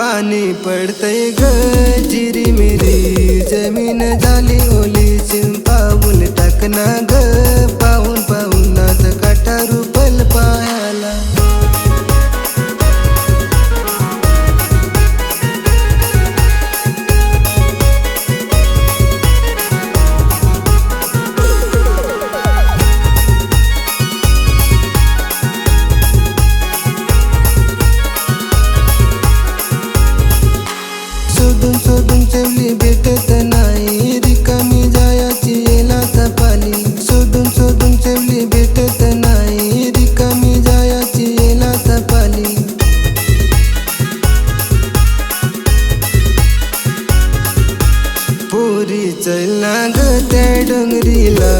पाणी ग. जिरी मिरी जमीन झाली ओली शिंपावून टाकना ग. त्या डोंगरीला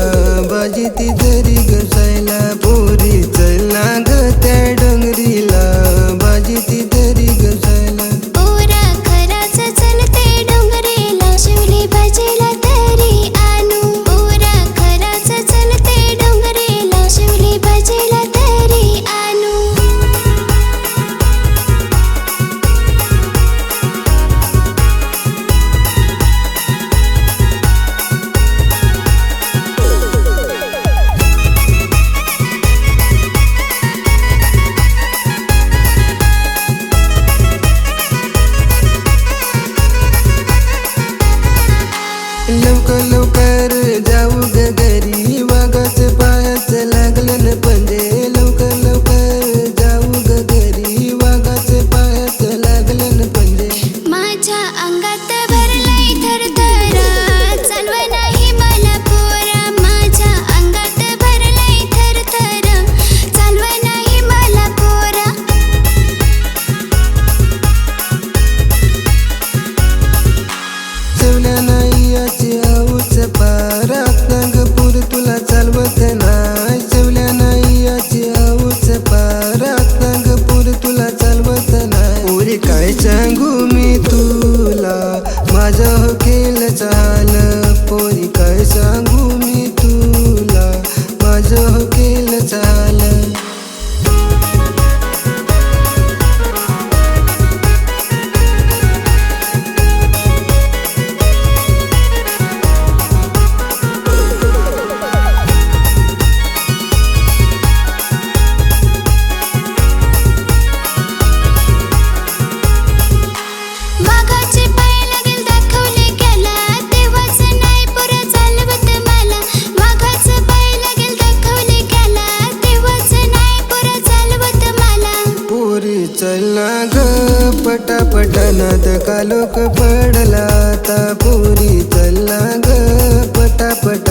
बाजी ती जरी गसायला पोरी चला changu mi tu मनात कालोक पडला आता पुरी चल्ला ग पटापट.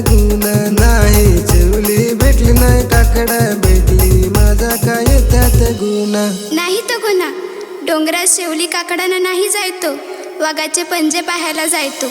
गुण नाही जेवली भेटली नाही काकड भेटली. माझा काय त्यात गुण नाही तो गुन्हा. डोंगरात शेवली काकडानं नाही जायतो. वाघाचे पंजे पाहायला जायतो.